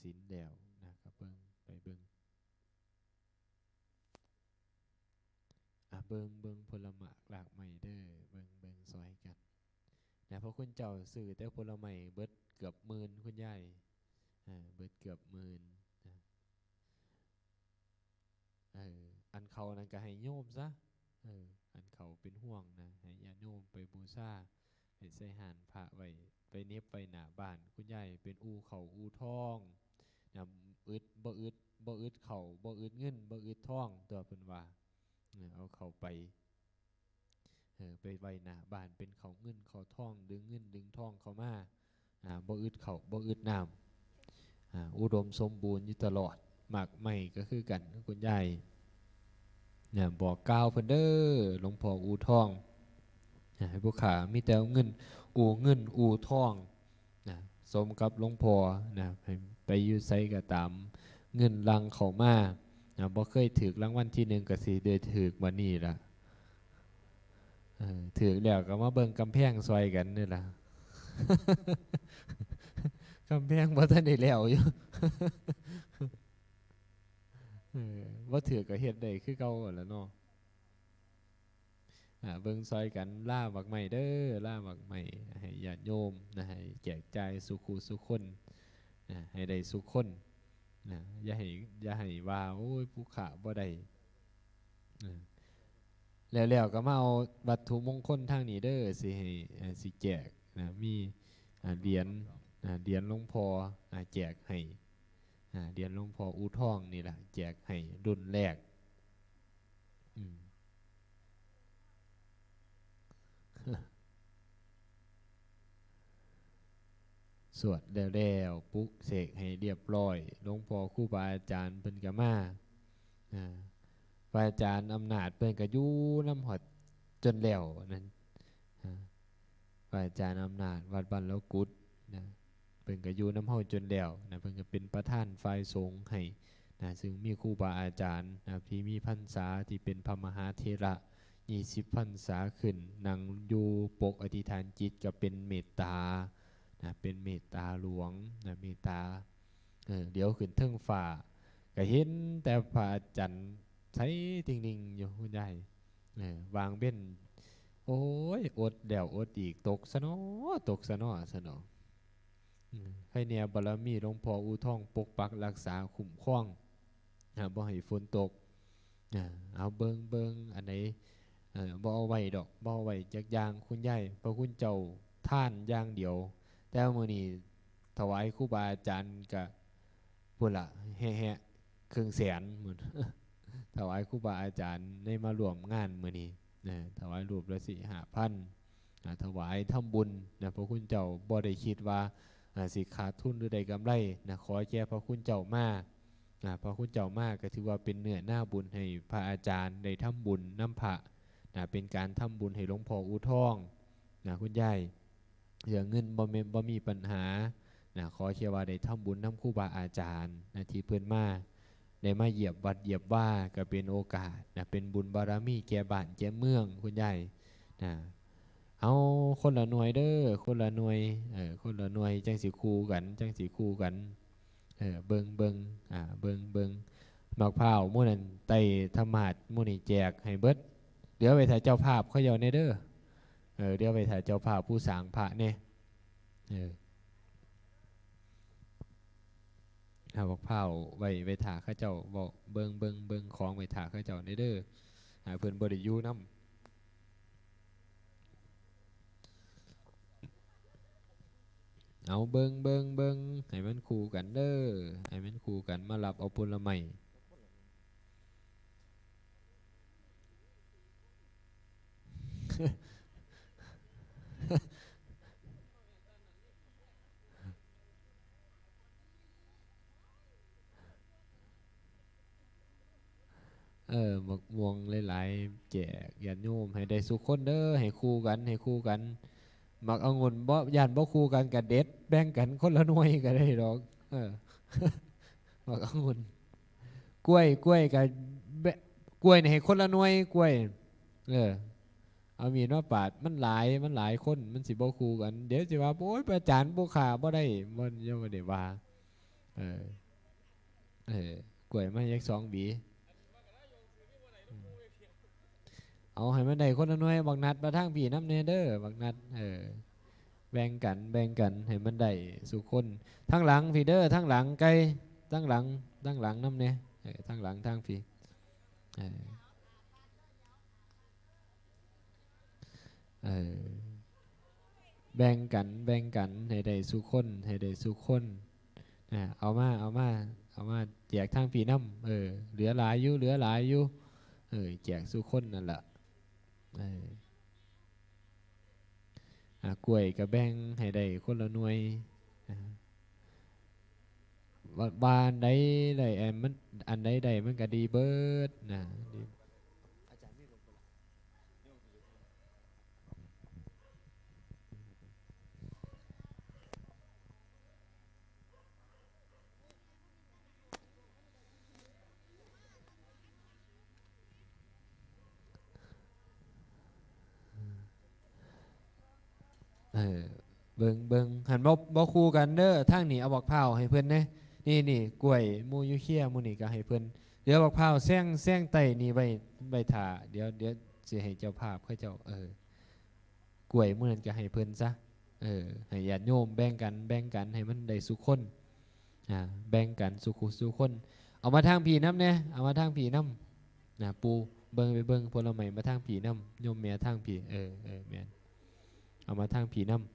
ศีลแล้วนะครับเบิ่งไปเบิ่งอะเบิ่งเบิ่งผลไม้หลากใหม่เด้อเบิ่งเบิ่งซอยกันนะเพราะคุณเจ้าซื้อแต่ผลไม้เบิดเกือบหมื่นคุณยายอ่าเบิดเกือบหมื่นนะเอออันเขานั่นก็ให้โยมซะเอออันเขาเป็นห่วงนะให้ญาโยมไปบูชาให้ใส่หานพระไว้ ไปเน็บไปหนาบ้าน คุณยายเป็นอูเขาอูทองนะอึดบ่อึดบ่อึดเขาบ่อึดเงินบ่อึดทองตัวเพิ่นว่าเอาเขาไปเออไปไว้หนาบ้านเป็นเขาเงินเขาทอง ดึงเงินดึงทองเขามาอ่าบ่อึดเขาบ่อึดน้ำอ่าอุดมสมบูรณ์อยู่ตลอดหมากใหม่ก็คือกันคุณยายเนี่ยบอกกล่าวเพิ่นเด้อหลวงพ่ออูทอง นะให้ผู้ขามีแต่เงิน อู่เงิน อู่ทองนะสมกับหลวงพ่อนะไปอยู่ไสก็ตามเงินลังเขามานะบ่เคยถือรางวัลที่หนึ่งก็สิเดือถือวันนี้ละถือแล้วก็มาเบิ่งกำแพงซอยกันนี่ละกำแพงบ่ทันได้แล้วอยู่เออบ่ถือก็เฮ็ดได้คือเก่าหั่นล่ะเนาะ เบิ่งซอยกันล่าหมักใหม่เด้อล่าหมักใหม่ให้ญาติโยมนะให้แจกจ่ายสุขุสุขคนนะให้ได้สุขคนนะอย่าให้อย่าให้ว่าโอ้ยผู้ขาบ่ได้นะแล้วๆก็มาเอาวัตถุมงคลทางนี้เด้อสิให้สิแจกนะมีเหรียญเหรียญหลวงพ่ออแจกให้เหรียญหลวงพ่ออู่ทองนี่แหละแจกให้รุ่นแรกอืม สวดแล้วๆปุ๊กเสกให้เรียบร้อยหลวงพ่อครูบาอาจารย์เพิ่นก็มาอ่าพระอาจารย์อำนาจเพิ่นก็อยู่น้ำหอดจนแล้วนั่นอ่าพระอาจารย์อำนาจวัดบ้านแล้วกุดนะเพิ่นก็อยู่น้ำเฮาจนแล้วนะเพิ่นก็เป็นประธานฝ่ายสงฆ์ให้นะซึ่งมีครูบาอาจารย์นะที่มีพรรษาที่เป็นพระมหาเถระ ยี่สิบพรรษาขึ้นนั่งอยู่ปกอธิษฐานจิตก็เป็นเมตตานะเป็นเมตตาหลวงนะเมตตาเออเดี๋ยวขึ้นเทิงฝ่าก็เห็นแต่พระอาจารย์ใช้ติงนิงๆอยู่คุณยายเออวางเบ้นโอ้ยอดเดวอดอีกตกสนอตกสนอสนอให้เนี่ยบารมีหลวงพ่ออูท่องปกปักรักษาคุ้มครองนะบ่ให้ฝนตกเอาเบิงเบิงอันไหน เออบ่เอาไว้ดอกบ่เอาไว้จักยางคุณยายพระคุณเจ้าท่านย่างเดียว แต่ว่ามื้อนี้ถวายครูบาอาจารย์ก็พุ่นละแฮ่ๆครึ่งแสนหมื้อถวายครูบาอาจารย์ได้มารวมงานมื้อนี้นะถวายรูปละ4 5,000นะถวายทำบุญนะพระคุณเจ้าบ่ได้คิดว่าสิขาดทุนหรือได้กำไรนะขอแค่พระคุณเจ้ามานะพระคุณเจ้ามาก็ถือว่าเป็นเนื้อหน้าบุญให้พระอาจารย์ได้ทำบุญน้ำพระ นะเป็นการทำบุญให้หลวงพ่ออูทองนะคุณยายเหลือเงินบ่แม่นบ่มีปัญหานะขอเชียว่าได้ทำบุญนำครูบาอาจารย์นะที่เพิ่อนมาได้มาเหยียบวัดเหยียบว่าก็เป็นโอกาสนะเป็นบุญบารมีแก่บ้านแก่เมืองคุณยายนะเอาคนละหน่วยเด้อคนละหน่วยเออคนละหน่วยจังสิคู่กันจังสิคู่กันเออเบิงเบิงอ่าเบิงเบิงมะพร้าวมู่นั้นไต่ธรรมาดมู่นี้แจกให้เบิด ดี๋ยวไปถ่ายเจ้าภาพเขาเยาในเด้อเออเดี๋ยวไปถ่ายเจ้าภาพผู้สางพระเนี่ยเออเอาบอกเผาไว้ไว้ถาข้าเจ้าบอกเบิงเบิงเบิงของไว้ถาข้าเจ้าในเด้อหาเพื่อนบริยูน้ำเอาเบิงเบิงเบิงให้มันคู่กันเด้อให้มันคู่กันมารับเอาผละไม้ เออหมกมวงหลายๆแจกญาติโยมให้ได้สุขคนเด้อให้คู่กัน ให้คู่กันหมักเอางนบ่ยานบ่คู่กันกับเด็ด แบ่งกันคนละหน่วยก็ได้ดอก เออหมักเอางนกล้วยกล้วยกับแบะกล้วยให้คนละหน่วยกล้วย เออ เอามีดมาปาดมันหลายมันหลายคนมันสิบ่คู่กัน เดี๋ยวสิว่าโอ้ยประจานบ่ขาบ่ได้มันยังบ่ได้ว่าเออเออกล้วยมายักสองบีเอาให้มันได้คนละหน่วยบักนัดมาทางผีน้ำเนเด้อบักนัดเออแบ่งกันแบ่งกันให้มันได้สุคนทั้งหลังผีเด้อทั้งหลังไกลทั้งหลังทั้งหลังน้ำเนเออทั้งหลังทางผีเออ แบ่งกันแบ่งกันให้ได้สุคนให้ได้สุคนอ่าเอามาเอามาเอามาแจกทางผีน้ำเออเหลือหลายอยู่เหลือหลายอยู่เออแจกสุคนนั่นแหละเอออ่ากล้วยกับแบ่งให้ได้คนละหน่วยอ่าบ้านใดได้อันมันอันใดใดมันก็ดีเบิดนะ เออเบิงเบิงหันบ่บ่คู่กันเด้อทางนี้เอาบักพร้าให้เพิ่นเด้นี่นี่กล้วยหมูยูเคียหมูนี่ก็ให้เพิ่นเดี๋ยวบักพร้าแซงแซงไตนี่ไว้ไว้ท่าเดี๋ยวเดี๋ยวสิให้เจ้าภาพเขาเจ้าเออกล้วยมื้อนั้นก็ให้เพิ่นซะเออให้ญาติโยมแบ่งกันแบ่งกันให้มันได้สุขคนอ่าแบ่งกันสุขุสุขคนเอามาทางผีน้ำเนี่ยเอามาทางผีน้ำนะปูเบิ่งไปเบิ่งผลไม้มาทางผีน้ำโยมแม่ทางผีเออเออแม่น เอามาทางผีน้ำ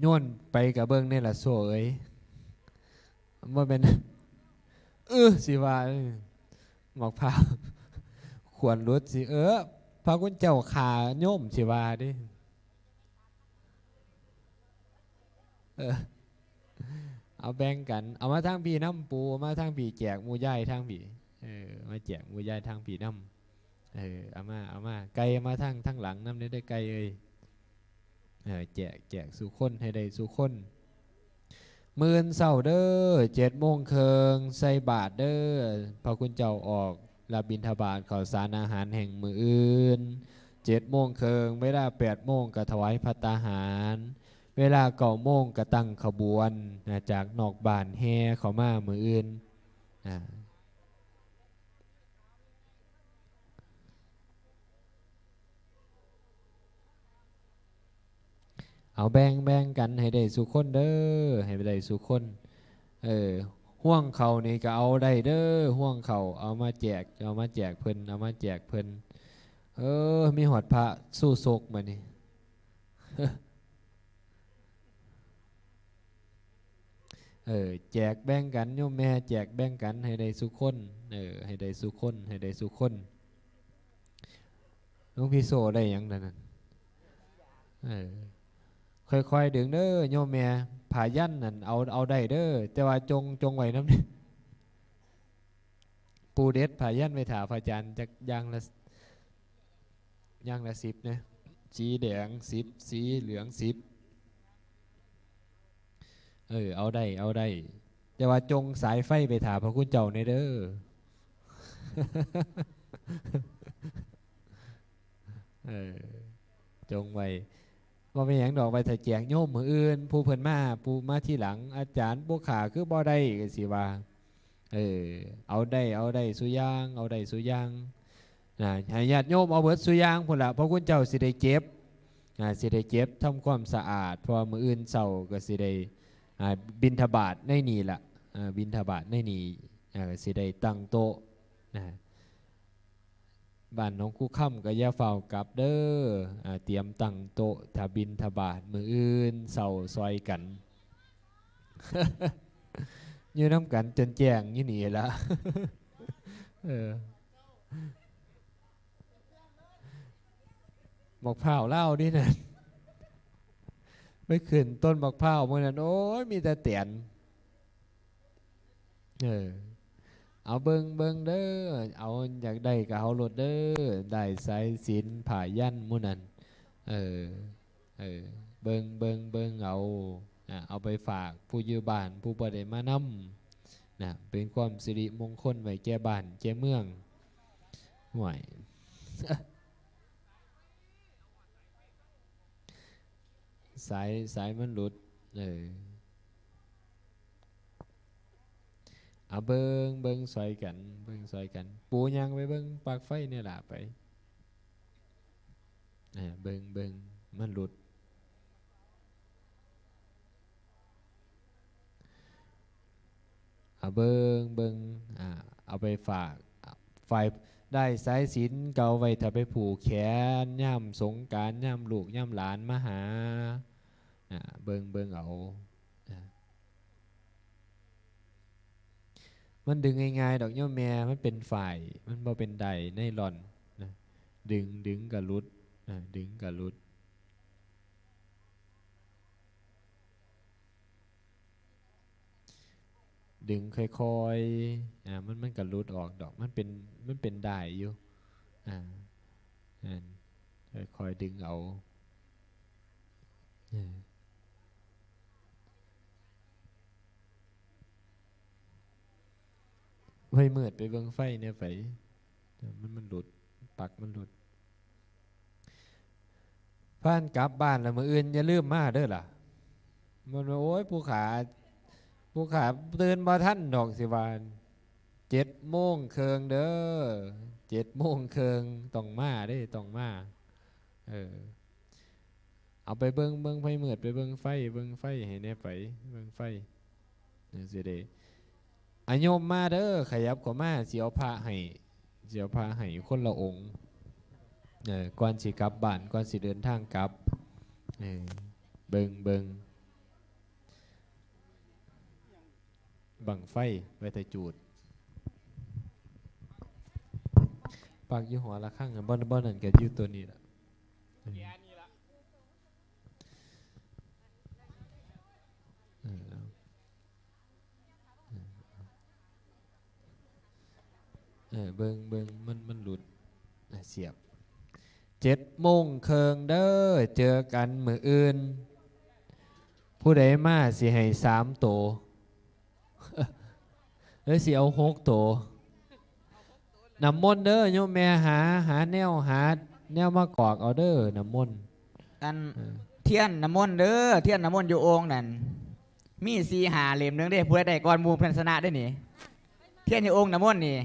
โยนไปกับเบิ่งนี่แหละโซ่เอ้ยว่าเป็นเออสิว่าเอ้ยหมอกพร้าวควรรุดสิเออพระคุณเจ้าขาโยมสิว่าดิเออเอาแบ่งกัน เอามาทางพี่น้ำปูเอามาทางพี่แจกมูย่ายทางพี่ มาแจกมูย่ายทางพี่น้ำเออเอามาเอามาไก่เอามาทางทางหลังน้ำได้ได้ไก่เอ้ยเออแจกแจกสู่คนให้ได้สู่คนมื่นเศร้าเด้อเจ็ดโมงเคิงใส่บาทเด้อพระคุณเจ้าออกลาบินทบาทข่าวสารอาหารแห่งมืออื่นเจ็ดโมงเคิงเวลาแปดโมงก็ถวายพัตตาหาร เวลาเก่าโมงก็ตั้งขบวนจากนอกบานแห่เขามามืออื่น เอาแบ่งแบ่งกันให้ได้สุคนเด้อให้ได้สุคนเออห่วงเขานี่ก็เอาได้เด้อห่วงเขาเอามาแจกเอามาแจกเพิ่นเอามาแจกเพิ่นเออ มีหอดพระสู้ศกมานี่เออแจกแบ่งกันโยมแม่แจกแบ่งกันให้ได้สุคนเออให้ได้สุคนให้ได้สุคนหลุงพี่โซได้ยังนั่นเออ ค่อยๆดึงเด้อโยมแม่ผ่ายันนั่นเอาเอาได้เด้อแต่ว่าจงจงไว้น้ำปูเด็ดผ่ายันไปถาพระอาจารย์จากยางละยางละสิบนะสีแดงสิบสีเหลืองสิบเออเอาได้เอาได้แต่ว่าจงสายไฟไปถาพระคุณเจ้าในเด้อเออจงไว้ ว่าไม่หยังดอกไปถ้ายแจกโยมมืออื่น ผู้เพิ่นมาผู้มาที่หลัง อาจารย์บ่ขาคือบ่ได้ก็สิว่าเออเอาได้เอาได้สุยาง เอาได้สุยางนะให้ญาติโยมเอาเบิดสุยางพุ่นละพระคุณเจ้าสิได้เก็บอ่าสิได้เก็บทำความสะอาดพราะว่ามืออื่นเศร้าก็สิได้บินทบาทในนี่ละบินทบาทในนี่สิได้ตั้งโต๊ะนะ บ้านน้องคู่ค่ำก็อย่าเฝ้ากลับเด้ออเตรียมตั้งโต๊ะถ้าบินทบาทมืออื่นเสาซอยกันอยู่น้ำกันจนแจ้งยู่นี่ละเออบอกเผาวเล่าดินะไปขึ้นต้นบักพร้าวเมื่อนั้นโอ้ยมีแต่เตียนเออ เอาเบิงเบิงเด้อ เอาอยากได้ก็เอารถเด้อ ได้สายสินผ่ายันหมู่นั้นเออ เออ เบิงเบิงเบิงเอาเอาไปฝากผู้ยู่บ้านผู้บ่ได้มานำนะ เป็นความสิริมงคลไว้แก่บ้านแก่เมืองห่วยสายสายมันหลุด เออ เอาเบิงเบิงซอยกัน เบิงซอยกัน ปูยังไปเบิงปลักไฟเนี่ยล่ะไปเบิงเบิงมันหลุด เอาเบิงเบิงอ่าเอาไปฝากอะไฟได้สายสินเก่าไว้ถ้าไปผูกแขนย่ำสงการย่ำลูกย่ำหลานมาหาเบิงเบิงเอาอ่า มันดึงง่ายๆดอกโยมแม่มันเป็นฝ่าย มันบ่เป็นใดในหล่อนนะดึงดึงกับรุดอ่าดึงกับรุดดึงค่อยๆอ่ามันมันก็รุดออกดอกมันเป็นมันเป็นได้อยู่อ่าค่อยๆดึงเอาเออ ไฟเมือดไปเบิ่งไฟเนี่ยไปเดี๋ยมันมันหลุดปักมันหลุดผ่านกลับบ้านแล้วมืออื่นอย่าลืมมาเด้อล่ะ มันว่าโอ้ยผู้ขาผู้ขาตื่นบ่ท่านดอกสิวานเจ็ดโมงเคืองเด้อเจ็ดโมงเคืองต้องมาเด้ต้องมาเออเอาไปเบิ้งเบิ้งไฟเมืดไปเบิ้งไฟ เบิ้งไฟให้แน่ไปเบิ้งไฟเนี่สิเด้ อาโยมมาเด้อขยับข้ามาเสียวพระให้เสียวพระให้คนละองค์เออก่อนสิกลับบ้านก่อนสิเดินทางกลับเออเบิงเบิงบังไฟไว้แต่จูดปากยู่หัวละข้างอะบ่นบ่นั่นก็อยู่ตัวนี้ละเออเออเอาเออเบิ่งเบิ่งมันมันหลุดอะเสียบเจ็ด โมงเคิงเด้อเจอกันมืออื่น ผู้ใดมาสิให้สามโตเอ้ยสิเอาหกตัวน้ำมนต์เด้อโยมแม่หาหาแนวหา แนวมากอกเอาเด้อน้ำมนต์อันเทียนน้ำมนต์เด้อเทียนน้ำมนต์อยู่องค์นั่นมีสีหาเหลี่ยมหนึงเด้ผู้ใดก่อนมูเพนชนะได้อนี่เทียนอยู่องค์น้ำมนต์นี่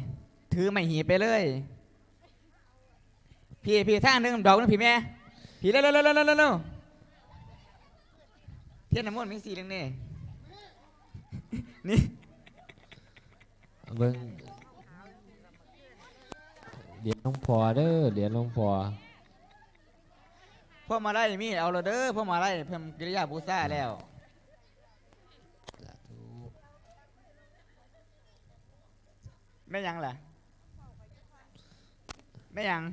ถือไม่หีไปเลย พี่พี่ทางหนึงดอกหนึงพี่แม่พี่เร็วเร็วเร็วเร็วเร็วเร็วเทียนน้ำมนต์มีสีเหลืองนี่นี่เบิ่งเหรียญหลวงพอเด้อเหรียญหลวงพอพวกมาไล่มีเอาและเด้อพวกมาไล่เพิ่มกิริยาบูชาแล้วแม่ยังล่ะแม่ยัง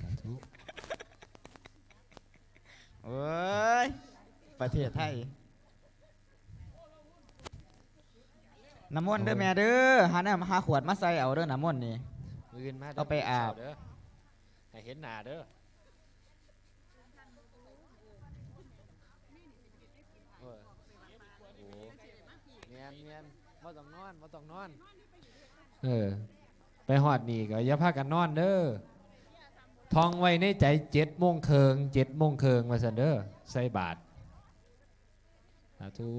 สาธุ เอ้ย ประเทศไทยน้ำมนต์เด้อแม่เด้อหาน้ำหาขวดมาใส่เอาเด้อน้ำมนต์นี่ มืออื่นมาด้เอาไปอาบ เด้อให้เห็นหน้าเด้อเออโอ้เนียนเนียนบ่ต้องนอนบ่ต้องนอน เออ ไปหอดนี่ก็อย่าพากันนอนเด้อ ทองไว้ในใจเจ็ดโมงเคิงเจ็ดโมงเคิงมาสันเด้อใส่บาทสาธุ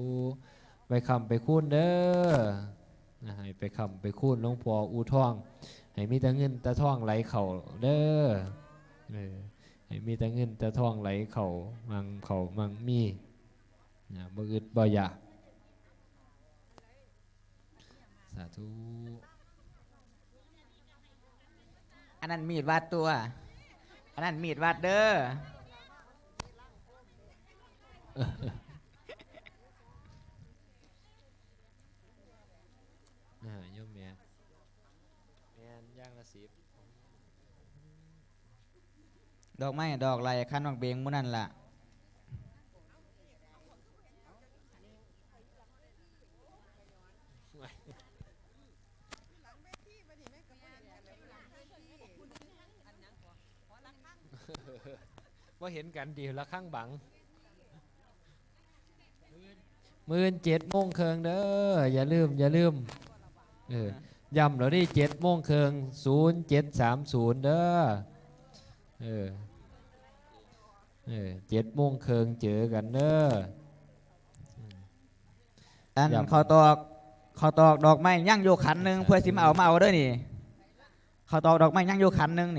ไปคำไปคูนเด้อนะให้ไปคำไปคูนหลวงพ่ออูทอง ให้มีแต่เงินแต่ทองไหลเข่าเด้อเออให้มีแต่เงินแต่ทองไหลเข่ามังเข่ามังมีนะบ่อึดบ่อยากสาธุอันนั้นมีดวาดตัว นนั้นมีดวาดเด้ออ่าโยมแม่แม่นย่างละสิบ ดอกไม้ดอกไรคันดอกเบงหมู่นั่นล่ะ ว่าเห็นกันดีละข้างบังมื่นเจ็ดโมงเคิงเด้ออย่าลืม อย่าลืมเออย้ำเราได้เจ็ดโมงเคิงศูนย์เจ็ดสามศูนย์เด้อเออเออเจ็ดโมงเคิงเจอกันเด้ออันย้ำเขาตอกเขาตอกดอกไม้ย่างโยขันหนึ่งเพื่อสิมาเอามาเอาเด้อนี่เขาตอกดอกไม้ย่างโยขันหนึ่งนี่